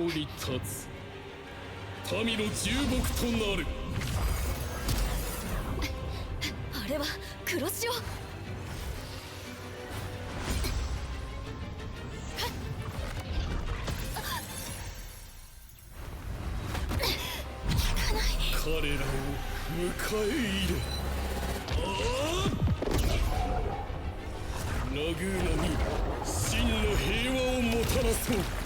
に立つ。民の重木となる。あれは黒潮。彼らを迎え入れ。ラグーナに真の平和をもたらそう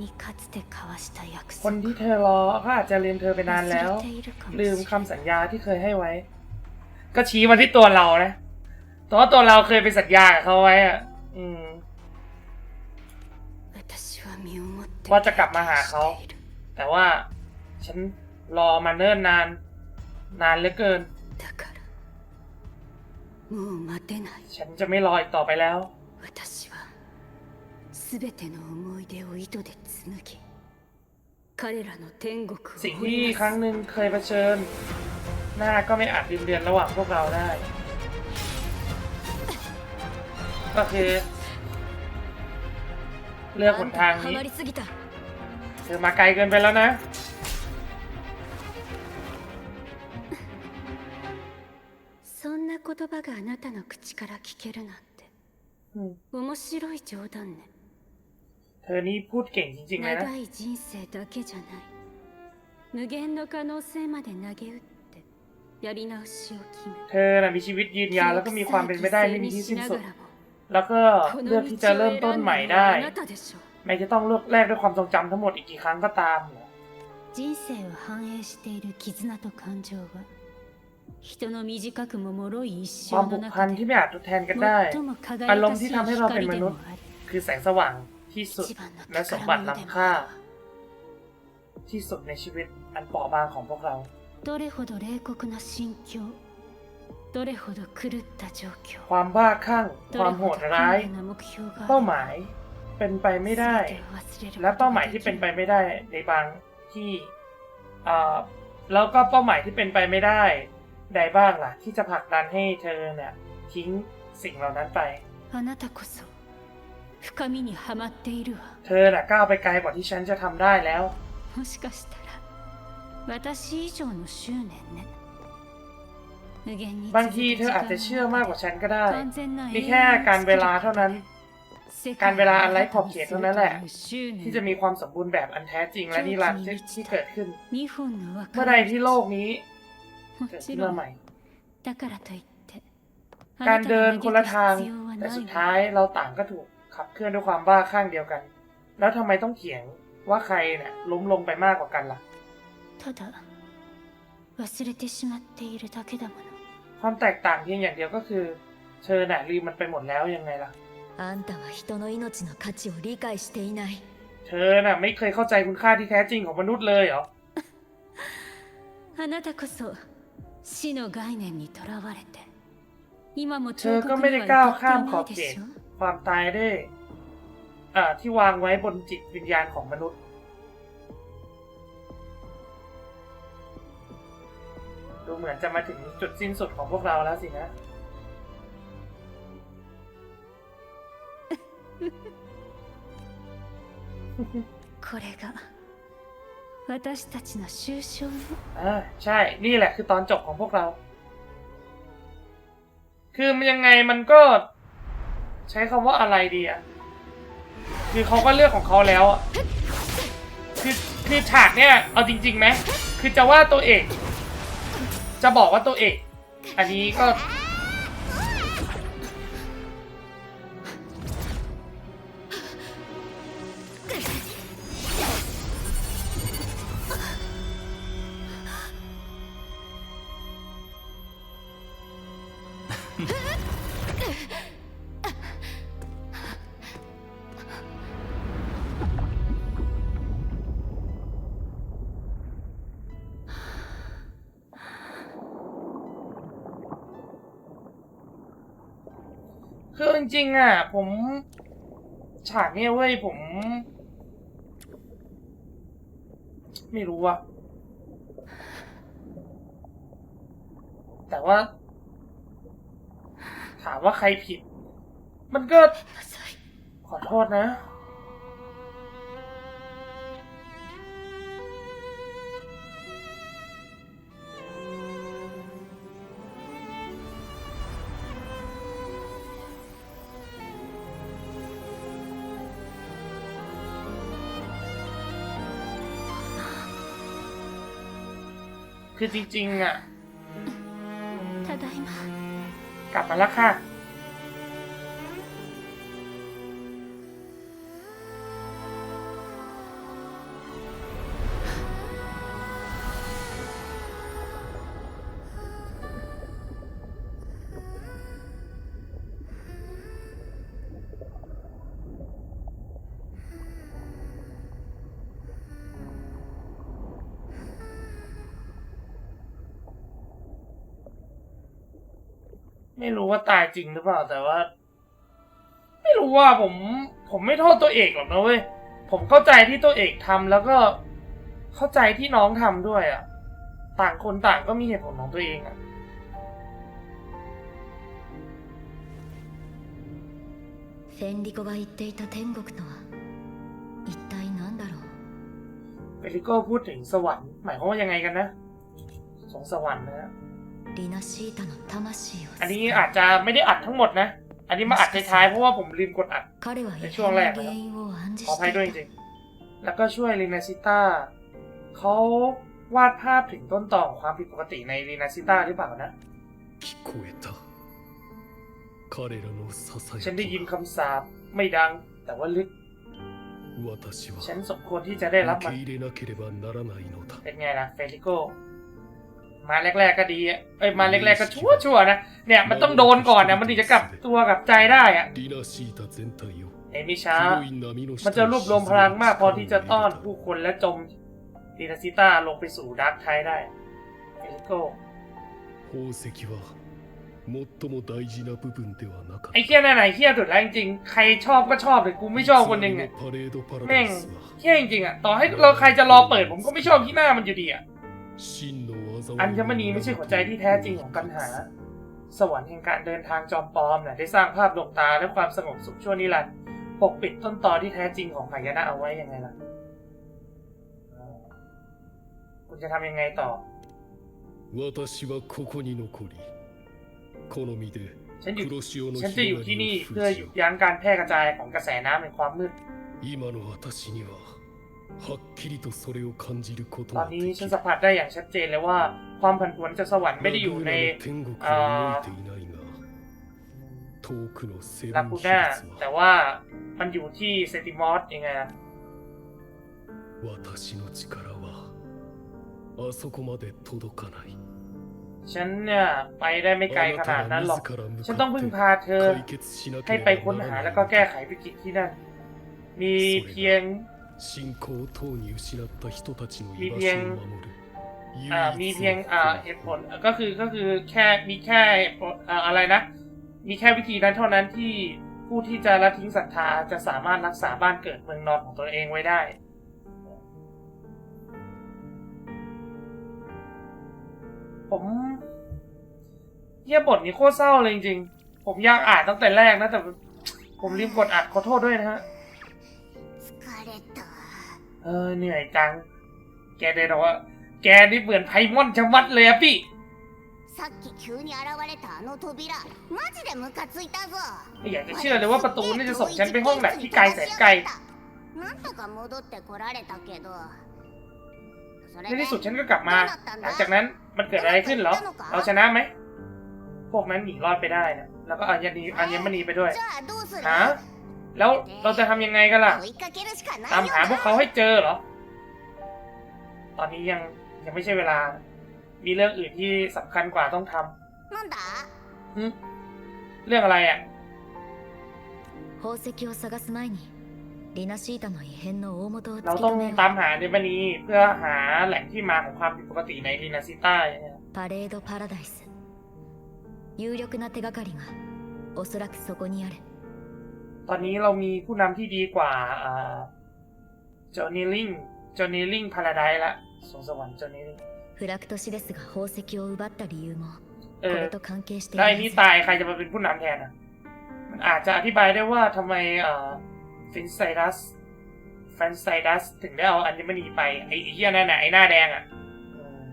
にかつて交わした約 ค 束 นที่เธอรอก็อาจจะลืมเธอไปนานแล้ว 忘れているかもし ลื れ ม ない คำสัญญาที่เคยให้ไว้ ก็ชี้มาที่ตัวเรานะแต่ว่าตัวเราเคยไปสัญญากับเขาไว้อะอืม 私は身をもって ว่าจะกลับมาหาเขา している แต่ว่าฉันรอมาเนิ่นนาน นานเหลือเกิน だからもう待てない ฉันจะไม่รออีกต่อไปแล้ว 私は 全ての思い出を糸で紡ぎ彼らの天国を สิ่ง 掘 ที่ り ครั้ง 出す หนึ่งเคยเผชิญ หน้าก็ไม่อาจลืมเดือนระหว่างพวกเราได้ ก็คือ เลือกหนทาง ハ นี้ マりすぎた เธอมาไกลเกินไปแล้วนะ そんな言葉があなたの口から聞けるなんて อืม 面白い冗談ね เ ธอนี่พูดเก่งจริงๆเลยนะ 長い人生だけじゃない無限の可能性まで投げ打ってやり直しを決め เธอน่ะมีชีวิตยืนยาวแล้วก็มีความเป็นไปได้ไม่มีที่สิ้นสุด แล้วก็ こ เลือก の ที่ 道 จะ を เริ่มต้น 選ん ใหม่ だの ได้ はあなたでしょう แม้จะต้องเลือกแลกด้วยความทรงจำทั้งหมดอีกกี่ครั้งก็ตาม 人生を反映している絆と感情は人の短くも脆い一 ความ 生 ผู の กพัน 中 ที่ で ไม่อาจทดแทนกันได้ 最も輝 อารม か ณ์ し ที่ い ทำให้เราเป็น 光 ม で นุ も ษย์ ある คือแสงสว่าง ที่สุดและสมบัติล้ำค่า ที่สุดในชีวิตอันเปราะบางของพวกเราความบ้าคลั่งความโหดร้าย เป้าหมายเป็นไปไม่ได้ และเป้าหมายที่เป็นไปไม่ได้ในบางที่แล้วก็เป้าหมายที่เป็นไปไม่ได้ใดบ้างล่ะ ที่จะผลักดันให้เธอเนี่ยทิ้งสิ่งเหล่านั้นไป 深みにはまっているわ เธอน่ะก้าวไปไกลกว่าที่ฉันจะทำได้แล้ว もしかしたら私以上の執念ね無限に บางทีเธออาจจะเชื่อมากกว่าฉันก็ได้ 完全な มีแค่การเวลาเท่านั้น 世 การ 界 เวลา を อันไร้ 新 ขอบ た เข に ต す เท่า る นั้นแหละ という執 ที่จะ 念 มีความสมบูรณ์แบบอันแท้จริงและนิรันดร์ที่ที่เกิดขึ้น 二本の分 เมื่อ か ใด れ ที่โลกนี้ も เกิด ち ขึ้น ろ มาน ใหม่ だからといってあ การ なた เดิน が คน 嘆 ละ く ทาง 必要は แต่ な สุ い ด わ ท้ายเราต่างก็ถูก ขับเคลื่อนด้วยความบ้าข้างเดียวกัน แล้วทำไมต้องเถียงว่าใครเนี่ยล้มลงไปมากกว่ากันล่ะ ただ忘れてしまっているだけだもの ความแตกต่างเพียงอย่างเดียวก็คือ เธอน่ะลืมมันไปหมดแล้วยังไงล่ะ あんたは人の命の価値を理解していない เธอน่ะไม่เคยเข้าใจคุณค่าที่แท้จริงของมนุษย์เลยเหรอ あなたこそ死の概念にとらわれて今も เธ 彫 อก็ 刻 ไม่ に ได้ は ก้าว 至って ข้าม い ข な อย บ で เขต しょ ความตายได้อ่าที่วางไว้บนจิตวิญญาณของมนุษย์ ดูเหมือนจะมาถึงจุดสิ้นสุดของพวกเราแล้วสินะ これが私たちの終章ね อ่าใช่ นี่แหละคือตอนจบของพวกเรา คือมันยังไงมันก็ ใช้คำว่าอะไรดีอะคือเขาก็เลือกของเขาแล้วอะคือคือฉากเนี้ยเอาจริงๆไหมคือจะว่าตัวเอก จะบอกว่าตัวเอก อันนี้ก็ คือจริงๆอะ ผมฉากเนี้ยเว้ยผม ไม่รู้อะแต่ว่า ถามว่าใครผิด มันก็ขอโทษนะ คือจริงๆ อ่ะ ただいま กลับมาแล้วค่ะ ไม่รู้ว่าตายจริงหรือเปล่า แต่ว่า ไม่รู้ว่าผม ผมไม่โทษตัวเอกหรอกนะเว้ย ผมเข้าใจที่ตัวเอกทำแล้วก็เข้าใจที่น้องทำด้วยอะ่ะ ต่างคนต่างก็มีเหตุผลของตัวเองอะ่ะ フェンリコが言っていた天国とは一体何だろう เปริโก้พูดถึงสวรรค์ หมายความว่ายังไงกันนะสงสวรรค์นะฮะ リナシータの魂を อันนี้อาจจะไม่ได้อัดทั้งหมดนะ อันนี้มาอัดท้ายๆเพราะว่าผมลืมกดอัด 彼は異でช่วงแรก 変の นะครับ 原因を暗示 ขออ し ภัย て ด้วย い จ た ริงๆ แล้วก็ช่วยลีนาซิต้าเขาวาดภาพถึงต้นต่อของความผิดปกติในลีนาซิต้าหรือเปล่านะ 聞こえた彼らのささや ฉันได้ยิน きは คำสาปไม่ดัง แต่ว่าลึก 私 ฉัน は สมควรที่จะได้รับ 受 มัน け入れなければならないのだ เป็นไงล่ะเฟริโก มาแรก ๆก็ดีเอ้ยมาแรกๆก็ชั่วชั่วนะเนี่ยมันต้องโดนก่อนนะมันถึงจะกลับตัวกลับใจได้อะเอ้มิชามันจะรวบรวมพลังมากพอที่จะต้อนผู้คนและจมดีนาซิต้าลงไปสู่ดาร์คไทได้เอลิโก้ไอ้เฮียนั่นไหนเฮียสุดแล้วจริงๆใครชอบก็ชอบแต่กูไม่ชอบคนหนึ่งอะแม่งเฮียจริงๆอะต่อให้เราใครจะรอเปิดผมก็ไม่ชอบที่หน้ามันอยู่ดีอะ อัญมณีไม่ใช่หัวใจที่แท้จริงของปัญหา สวรรค์แห่งการเดินทางจอมปลอมน่ะได้สร้างภาพดวงตาและความสงบสุขชั่วนิรันดร์ปกปิดต้นตอที่แท้จริงของหายนะเอาไว้ยังไงล่ะเออคุณจะทำยังไงต่อ 私はここに残り好みで ฉันอยู่ 黒潮の ฉันจะ 広 อยู่ が ที่ り นี่ を เพื่อ 封 หยุด じ ยั้งการแพร่กระจายของกระแสน้ำในความมืด 今の私には ตอนนี้ฉันสัมผัสได้อย่างชัดเจนเลยว่า ความผันผวนจากสวรรค์ไม่ได้อยู่ในลาคูน่าแต่ว่ามันอยู่ที่เซติมอสยังไงนะฉันเนี่ยไปได้ไม่ไกลขนาดนั้นหรอก ฉันต้องพึ่งพาเธอ ให้ไปค้นหาแล้วก็แก้ไขวิกฤตที่นั่น มีเพียง 信仰等に失った人たちの居場所を守るมีเพียงเหตุผลก็คือก็คือแค่มีแค่อะไรนะ มีแค่วิธีนั้นเท่านั้นที่ผู้ที่จะละทิ้งศรัทธาจะสามารถรักษาบ้านเกิดเมืองนอนของตัวเองไว้ได้ผมเนี่ยบทนี้โคตรเศร้าเลยจริงๆ ผมยากอ่านตั้งแต่แรกนะ แต่ผมลืมกดอัดขอโทษด้วยนะฮะ เออเหนื่อยจัง แกเดินบอกว่า แกนี่เหมือนไพมอนชะมัดเลยอะพี่ さっき急に現れたあの扉マジでムカついたぞ ไม่อยากจะเชื่อเลยว่าประตูนี่จะส่งฉันไปห้องแลบที่ไกลแสนไกล なんとか戻ってこられたけどそれ ใน で ที่สุดฉันก็กลับมา หลังจากนั้นมันเกิดอะไรขึ้นเหรอ เราชนะไหม พวกนั้นหนีรอดไปได้นะ แล้วก็อัญมณีอัญมณีไปด้วย じゃあどうする ฮะ แล้วเราจะทำยังไงกันล่ะ 追いかけるしかない ตาม よ หาพวกเขาให้เจอเหรอ ตอนนี้ยังยังไม่ใช่เวลา มีเรื่องอื่นที่สำคัญกว่าต้องท なんだำหึเรื่องอะไรอ่ะ 宝石を探す前にリナシータの異変の大元を突 เรา き ต้อง 止めよ ตามหาเดมณีเพื่อหาแหล่งที่มาของความผิดปกติในลีนาซิต้าอย่างเงี้ย うパレードパラダイス有力な手がかりがおそらくそこにある ตอนนี้เรามีผู้นำที่ดีกว่าอ่าจอห์นนี่ลิงจอห์นนี่ลิงพาราไดละสวงสวรรค์จอห์นนี่ลิง フラクトシレスが宝石を奪った理由も เอ こ อ れと関係してい แล้ว る ไอ้ は นี่ ず ตายใครจะมาเป็นผู้นำแทนอ่ะ มันอาจจะอธิบายได้ว่าทำไมเอ่อฟินไซดัสฟนไซดัสถึงได้เอาอัญมณีไป ไอ้ไอ้เหี้ยนั่นน่ะไอ้หน้าแดงอ่ะอืม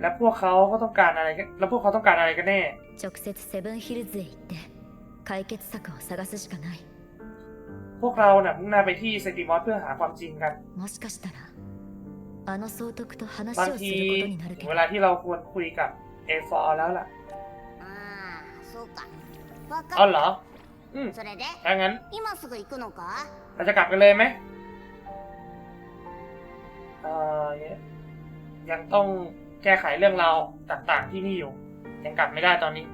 แล้วพวกเขาก็ต้องการอะไรกันแล้วพวกเขาต้องการอะไรกันแน่ 直接セブンヒルズへ行って 解決策を探すしかない พวกเราน่ะมุ่งหน้าไปที่เซนติมอสเพื่อหาความจริงกัน もしかしたらあの総督と話 บาง をす ที ることになる ถึ け ง ど เวลาที่เราควรคุยกับเอฟอร์แล้วล่ะ ああそうか分 อ๋อ かっ เหรอ อืม たそれで ถ้างั้น 今すぐ行くのか เราจะกลับกันเลยไหมเอ่อยังต้องแก้ไขเรื่องราวต่างๆที่นี่อยู่ ยังกลับไม่ได้ตอนนี้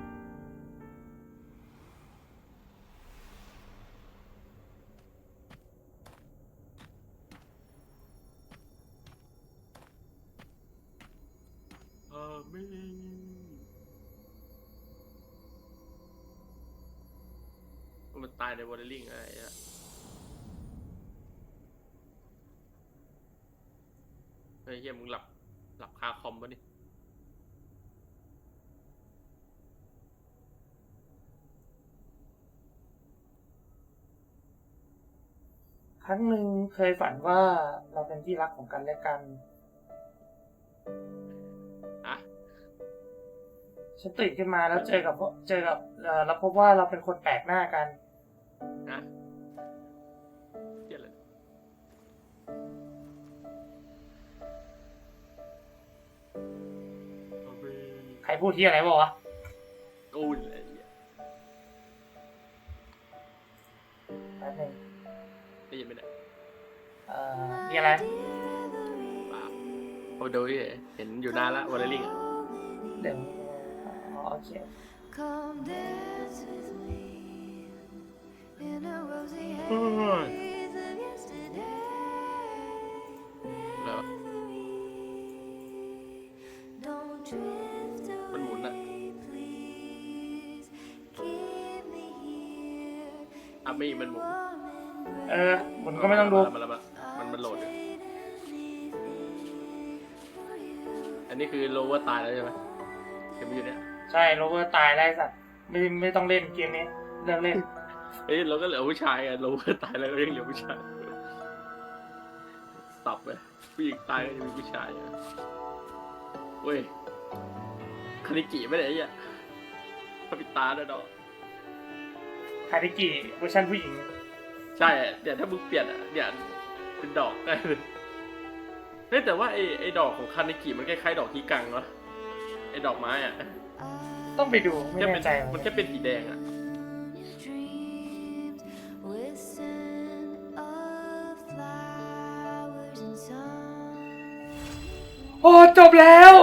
มนมันตายในวอลเลลิงอะไรอะเฮ้ยเฮียมึงหลับ หลับคาคอมปะนี่ครั้งหนึ่งเคยฝันว่าเราเป็นที่รักของกันและกัน ฉันตื่นขึ้นมาแล้วเจอกับเจอกับเอ่อแล้วพบว่าเราเป็นคนแปลกหน้ากันอะเฮียอะไรอาเมนใครพูดที่อะไรบอกวะกูนี่แหละเหี้ยแป๊บหนึงได้ยินไหมเนี่ยเอ่อมีอะไรเปล่าเอาดูดิเห็นอยู่นานละวอลเลย์ลิงอะเดี๋ยวอ๋อ โอเค Come dance with me in a rosy เฮ้ย haze of yesterday. แล้ว Don't drift มันหมุนอะ away, please. Keep me here, อะไม่มันหมุน warm and เออหมุนก็ไม่ต้องดูมาแล้วมาแล้วมันมันโหลดอยู่ brave. Anything for you. อันนี้คือโลเวอร์ตายแล้วใช่ไหมเกมอยู่เนี่ย ใช่โรเวอร์ตายได้สัตว์ไม่ไม่ต้องเล่นเกมนี้เลิกเล่น เอ้ยเราก็เหลือผู้ชายอะโลเวอร์ตายแล้วก็ยังเหลือผู้ชายสับเลยผู้หญิงตายก็ยังมีผู้ชายอะเว้ยคานิกิไม่ได้ไอ้เหี้ยพระปิดตาด้วยดอกคาริกิเวอร์ชันผู้หญิง ใช่อะเนี่ยถ้ามึงเปลี่ยนอะเนี่ยเป็นดอกได้เลยเฮ้ยแต่ว่าไอ้ไอ้ดอกของคานิกิมันคล้ายๆดอกฮีกังวะไอ้ดอกไม้อะ ต้องไปดูไม่แค่แน่เป็นใจมันแค่เป็นสีแดงอะ Dreams with scent of flowers and sun. โอ้จบแล้ว